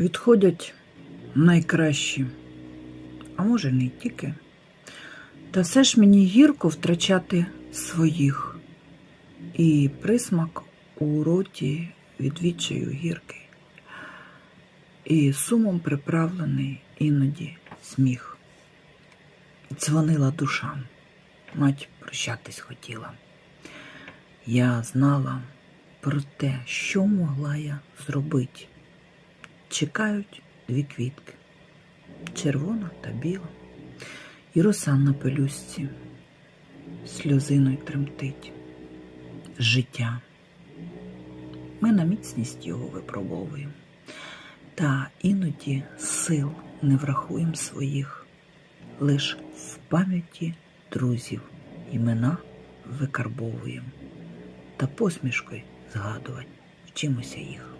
відходять найкращі, а може не тільки. Та все ж мені гірко втрачати своїх, і присмак у роті від відчаю гіркий, і сумом приправлений іноді сміх. Дзвонила душа, мать прощатись хотіла. Я знала про те, що могла я зробити. Чекають дві квітки, червона та біла, і роса на пелюстці сльозиною тремтить. Життя. Ми на міцність його випробовуємо, та іноді сил не врахуємо своїх, лиш в пам'яті друзів імена викарбовуємо та посмішкою згадувати вчимося їх.